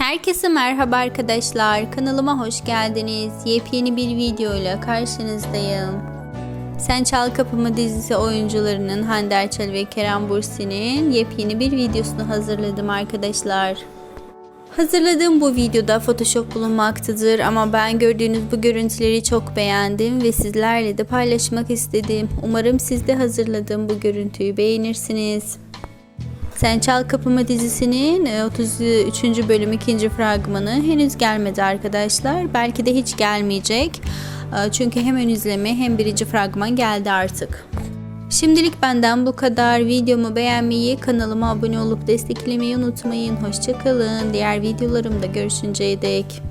Herkese merhaba arkadaşlar. Kanalıma hoş geldiniz. Yepyeni bir videoyla karşınızdayım. Sen Çal Kapımı dizisi oyuncularının Hande Erçel ve Kerem Bursi'nin yepyeni bir videosunu hazırladım arkadaşlar. Hazırladığım bu videoda Photoshop bulunmaktadır ama ben gördüğünüz bu görüntüleri çok beğendim ve sizlerle de paylaşmak istedim. Umarım siz de hazırladığım bu görüntüyü beğenirsiniz. Sen Çal Kapımı dizisinin e, 33. bölüm 2. fragmanı henüz gelmedi arkadaşlar. Belki de hiç gelmeyecek. E, Çünkü hem ön izleme hem birinci fragman geldi artık. Şimdilik benden bu kadar. Videomu beğenmeyi, kanalıma abone olup desteklemeyi unutmayın. Hoşçakalın. Diğer videolarımda görüşünceye dek.